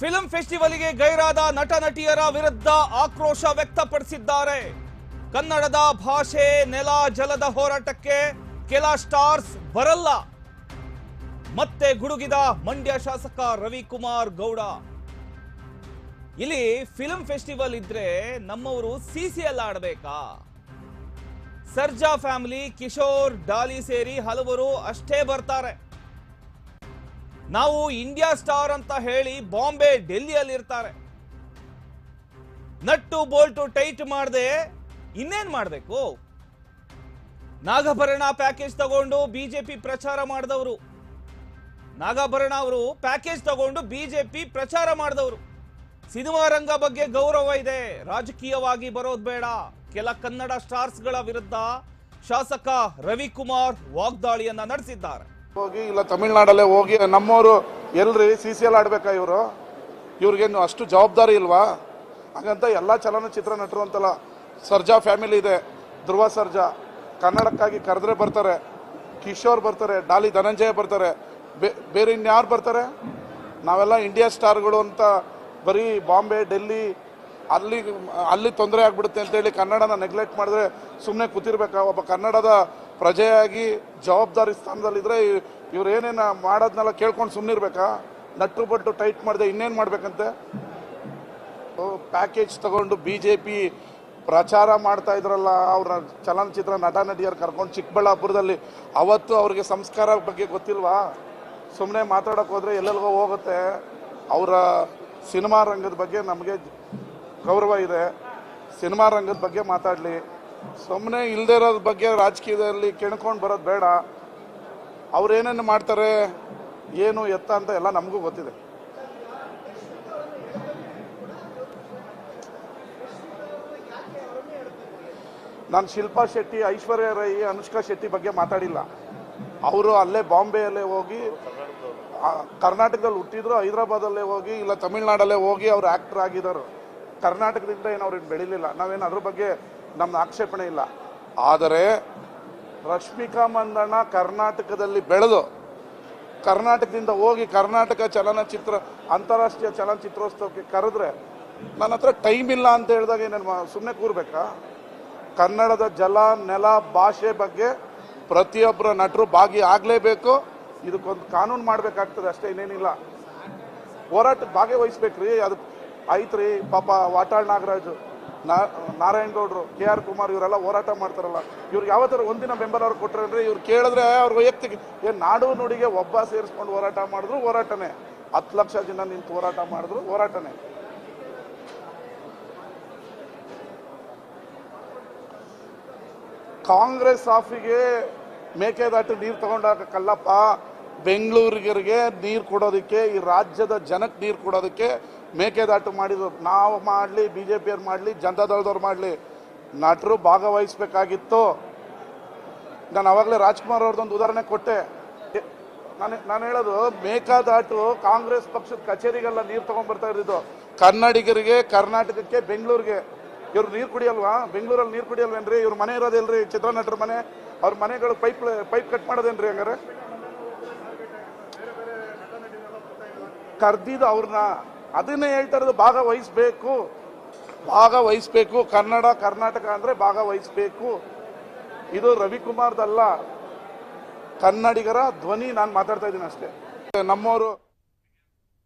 Film ಫೆಸ್ಟಿವಲ್ಗೆ ಗೈರಾದ ನಟ ನಟಿಯರ ವಿರುದ್ಧ ಆಕ್ರೋಶ ವ್ಯಕ್ತಪಡಿಸಿದ್ದಾರೆ. ಕನ್ನಡದ ಭಾಷೆ ನೆಲ ಜಲದ ಹೋರಾಟಕ್ಕೆ ಕೆಲ ಸ್ಟಾರ್ಸ್ ಬರಲ್ಲ. ಮತ್ತೆ ಗುಡುಗಿದ ಮಂಡ್ಯ ಶಾಸಕ ರವಿಕುಮಾರ್ ಗೌಡ. ಇಲ್ಲಿ ಫಿಲಂ ಫೆಸ್ಟಿವಲ್ ಇದ್ರೆ ನಮ್ಮವರು ಸಿಸಿಯಲ್ಲಿ ಆಡಬೇಕಾ? ಸರ್ಜಾ ಫ್ಯಾಮಿಲಿ, ಕಿಶೋರ್, ಡಾಲಿ ಸೇರಿ ಹಲವರು ಅಷ್ಟೇ ಬರ್ತಾರೆ. ನಾವು ಇಂಡಿಯಾ ಸ್ಟಾರ್ ಅಂತ ಹೇಳಿ ಬಾಂಬೆ ಡೆಲ್ಲಿಯಲ್ಲಿ ಇರ್ತಾರೆ ನಟ್ಟು ಬೋಲ್ಟು ಟೈಟ್ ಮಾಡದೆ ಇನ್ನೇನ್ ಮಾಡಬೇಕು? ನಾಗಾಭರಣ ಪ್ಯಾಕೇಜ್ ತಗೊಂಡು ಬಿಜೆಪಿ ಪ್ರಚಾರ ಮಾಡಿದವರು. ನಾಗಾಭರಣ ಅವರು ಪ್ಯಾಕೇಜ್ ತಗೊಂಡು ಬಿಜೆಪಿ ಪ್ರಚಾರ ಮಾಡಿದವರು. ಸಿನಿಮಾ ರಂಗ ಬಗ್ಗೆ ಗೌರವ ಇದೆ. ರಾಜಕೀಯವಾಗಿ ಬರೋದು ಬೇಡ. ಕೆಲ ಕನ್ನಡ ಸ್ಟಾರ್ಸ್ಗಳ ವಿರುದ್ಧ ಶಾಸಕ ರವಿಕುಮಾರ್ ವಾಗ್ದಾಳಿಯನ್ನ ನಡೆಸಿದ್ದಾರೆ. ಹೋಗಿ ಇಲ್ಲ ತಮಿಳ್ನಾಡಲ್ಲೇ ಹೋಗಿ ನಮ್ಮವರು ಎಲ್ರಿ ಸಿ ಸಿ ಎಲ್ ಆಡ್ಬೇಕಾ ಇವರು? ಇವ್ರಿಗೇನು ಅಷ್ಟು ಜವಾಬ್ದಾರಿ ಇಲ್ವಾ? ಹಾಗಂತ ಎಲ್ಲ ಚಲನಚಿತ್ರ ನಟರು ಅಂತಲ್ಲ, ಸರ್ಜಾ ಫ್ಯಾಮಿಲಿ ಇದೆ, ಧ್ರುವ ಸರ್ಜಾ, ಕನ್ನಡಕ್ಕಾಗಿ ಕರೆದ್ರೆ ಬರ್ತಾರೆ, ಕಿಶೋರ್ ಬರ್ತಾರೆ, ಡಾಲಿ ಧನಂಜಯ ಬರ್ತಾರೆ ಬೇರೆ ಇನ್ಯಾರು ಬರ್ತಾರೆ? ನಾವೆಲ್ಲ ಇಂಡಿಯಾ ಸ್ಟಾರ್ಗಳು ಅಂತ ಬರೀ ಬಾಂಬೆ, ಡೆಲ್ಲಿ, ಅಲ್ಲಿ ಅಲ್ಲಿ ತೊಂದರೆ ಆಗ್ಬಿಡುತ್ತೆ ಅಂತೇಳಿ ಕನ್ನಡನ ನೆಗ್ಲೆಕ್ಟ್ ಮಾಡಿದ್ರೆ ಸುಮ್ಮನೆ ಕೂತಿರ್ಬೇಕಾ? ಒಬ್ಬ ಕನ್ನಡದ ಪ್ರಜೆಯಾಗಿ ಜವಾಬ್ದಾರಿ ಸ್ಥಾನದಲ್ಲಿದ್ದರೆ ಇವ್ರು ಏನೇನು ಮಾಡೋದನ್ನೆಲ್ಲ ಕೇಳ್ಕೊಂಡು ಸುಮ್ಮನಿರ್ಬೇಕಾ ನಟ್ಟು ಬಟ್ಟು ಟೈಟ್ ಮಾಡಿದೆ ಇನ್ನೇನು ಮಾಡಬೇಕಂತೆ? ಪ್ಯಾಕೇಜ್ ತಗೊಂಡು ಬಿ ಜೆ ಪಿ ಪ್ರಚಾರ ಮಾಡ್ತಾ ಇದ್ರಲ್ಲ, ಅವ್ರ ಚಲನಚಿತ್ರ ನಟ ನಟಿಯರು ಕರ್ಕೊಂಡು ಚಿಕ್ಕಬಳ್ಳಾಪುರದಲ್ಲಿ, ಅವತ್ತು ಅವ್ರಿಗೆ ಸಂಸ್ಕಾರ ಬಗ್ಗೆ ಗೊತ್ತಿಲ್ವಾ? ಸುಮ್ಮನೆ ಮಾತಾಡೋಕೆ ಹೋದ್ರೆ ಎಲ್ಲೆಲ್ಗೋ ಹೋಗುತ್ತೆ. ಅವರ ಸಿನಿಮಾ ರಂಗದ ಬಗ್ಗೆ ನಮಗೆ ಗೌರವ ಇದೆ. ಸಿನಿಮಾ ರಂಗದ ಬಗ್ಗೆ ಮಾತಾಡಲಿ. ಸುಮ್ಮನೆ ಇಲ್ಲದೆ ಇರೋದ್ ಬಗ್ಗೆ ರಾಜಕೀಯದಲ್ಲಿ ಕೆಣ್ಕೊಂಡು ಬರೋದು ಬೇಡ. ಅವ್ರು ಏನೇನು ಮಾಡ್ತಾರೆ, ಏನು ಎತ್ತ ಅಂತ ಎಲ್ಲ ನಮಗೂ ಗೊತ್ತಿದೆ. ನಾನು ಶಿಲ್ಪಾ ಶೆಟ್ಟಿ, ಐಶ್ವರ್ಯ ರೈ, ಅನುಷ್ಕಾ ಶೆಟ್ಟಿ ಬಗ್ಗೆ ಮಾತಾಡಿಲ್ಲ. ಅವರು ಅಲ್ಲೇ ಬಾಂಬೆಯಲ್ಲೇ ಹೋಗಿ ಕರ್ನಾಟಕದಲ್ಲಿ ಹುಟ್ಟಿದ್ರು, ಹೈದರಾಬಾದಲ್ಲೇ ಹೋಗಿ, ಇಲ್ಲ ತಮಿಳ್ನಾಡಲ್ಲೇ ಹೋಗಿ ಅವ್ರು ಆಕ್ಟರ್ ಆಗಿದ್ದಾರೆ ಕರ್ನಾಟಕದಿಂದ ಏನು ಅವ್ರಿಗೆ ಬೆಳಿಲಿಲ್ಲ. ನಾವೇನು ಅದ್ರ ಬಗ್ಗೆ ನಮ್ಮ ಆಕ್ಷೇಪಣೆ ಇಲ್ಲ. ಆದರೆ ರಶ್ಮಿಕಾ ಮಂದಣ್ಣ ಕರ್ನಾಟಕದಲ್ಲಿ ಬೆಳೆದು, ಕರ್ನಾಟಕದಿಂದ ಹೋಗಿ ಕರ್ನಾಟಕ ಚಲನಚಿತ್ರ, ಅಂತಾರಾಷ್ಟ್ರೀಯ ಚಲನಚಿತ್ರೋತ್ಸವಕ್ಕೆ ಕರೆದ್ರೆ ನನ್ನ ಹತ್ರ ಟೈಮ್ ಇಲ್ಲ ಅಂತ ಹೇಳಿದಾಗ ಏನೇನು ಸುಮ್ಮನೆ ಕೂರ್ಬೇಕಾ? ಕನ್ನಡದ ಜಲ, ನೆಲ, ಭಾಷೆ ಬಗ್ಗೆ ಪ್ರತಿಯೊಬ್ಬರ ನಟರು ಭಾಗಿ ಆಗಲೇಬೇಕು. ಇದಕ್ಕೊಂದು ಕಾನೂನು ಮಾಡಬೇಕಾಗ್ತದೆ ಅಷ್ಟೇ, ಇನ್ನೇನಿಲ್ಲ. ಹೋರಾಟ ಭಾಗವಹಿಸ್ಬೇಕ್ರಿ ಅದು ಐತ್ರಿ, ಪಾಪ ವಾಟಾಳ್ ನಾಗರಾಜು. ನಾ- ನಾರಾಯಣ್ ಗೌಡ್ರು ಕೆ ಆರ್ ಕುಮಾರ್ ಇವರೆಲ್ಲ ಹೋರಾಟ ಮಾಡ್ತಾರಲ್ಲ ಇವ್ರಿಗೆ ಯಾವತ್ತರ ಒಂದಿನ ಬೆಂಬಲ ಅವ್ರು ಕೊಟ್ಟರೆ ಇವ್ರು ಕೇಳಿದ್ರೆ ಅವ್ರ ವೈಯಕ್ತಿಕ ಏನ್ ನಾಡು ನುಡಿಗೆ ಒಬ್ಬ ಸೇರಿಸ್ಕೊಂಡು ಹೋರಾಟ ಮಾಡಿದ್ರು ಹೋರಾಟನೇ. ಹತ್ತು ಲಕ್ಷ ಜನ ನಿಂತು ಹೋರಾಟ ಮಾಡಿದ್ರು ಹೋರಾಟನೇ. ಕಾಂಗ್ರೆಸ್ ಆಫಿಗೆ ಮೇಕೆದಾಟು ನೀರು ತಗೊಂಡಾಕಲ್ಲಪ್ಪ ಬೆಂಗಳೂರಿಗರಿಗೆ ನೀರು ಕೊಡೋದಕ್ಕೆ, ಈ ರಾಜ್ಯದ ಜನಕ್ಕೆ ನೀರು ಕೊಡೋದಕ್ಕೆ ಮೇಕೆದಾಟು ಮಾಡಿದ್ರು. ನಾವು ಮಾಡಲಿ ಬಿ ಜೆ ಪಿಯವ್ರು ಮಾಡಲಿ ಜನತಾದಳದವ್ರು ಮಾಡಲಿ. ನಟರು ಭಾಗವಹಿಸ್ಬೇಕಾಗಿತ್ತು. ನಾನು ಅವಾಗಲೇ ರಾಜ್ಕುಮಾರ್ ಅವ್ರದ್ದೊಂದು ಉದಾಹರಣೆ ಕೊಟ್ಟೆ. ನಾನು ನಾನು ಹೇಳೋದು, ಮೇಕಾದಾಟು ಕಾಂಗ್ರೆಸ್ ಪಕ್ಷದ ಕಚೇರಿಗೆಲ್ಲ ನೀರು ತೊಗೊಂಡ್ಬರ್ತಾ ಇರ್ತಿದ್ದು ಕನ್ನಡಿಗರಿಗೆ, ಕರ್ನಾಟಕಕ್ಕೆ, ಬೆಂಗಳೂರಿಗೆ. ಇವ್ರು ನೀರು ಕುಡಿಯಲ್ವಾ? ಬೆಂಗಳೂರಲ್ಲಿ ನೀರು ಕುಡಿಯಲ್ವೇನ್ರಿ? ಇವ್ರ ಮನೆ ಇರೋದಿಲ್ರಿ? ಚಿತ್ರನಟರ ಮನೆ? ಅವ್ರ ಮನೆಗಳು ಪೈಪ್ ಪೈಪ್ ಕಟ್ ಮಾಡೋದೇನ್ರಿ ಹಂಗಾರೆ? ಕರ್ದಿದ್ದು ಅವ್ರನ್ನ. ಅದನ್ನೇ ಹೇಳ್ತಾ ಇರೋದು ಭಾಗವಹಿಸ್ಬೇಕು. ಭಾಗವಹಿಸ್ಬೇಕು. ಕನ್ನಡ, ಕರ್ನಾಟಕ ಅಂದ್ರೆ ಭಾಗವಹಿಸ್ಬೇಕು. ಇದು ರವಿಕುಮಾರ್ದಲ್ಲ ಕನ್ನಡಿಗರ ಧ್ವನಿ ನಾನು ಮಾತಾಡ್ತಾ ಇದ್ದೀನಿ ಅಷ್ಟೇ. ನಮ್ಮವರು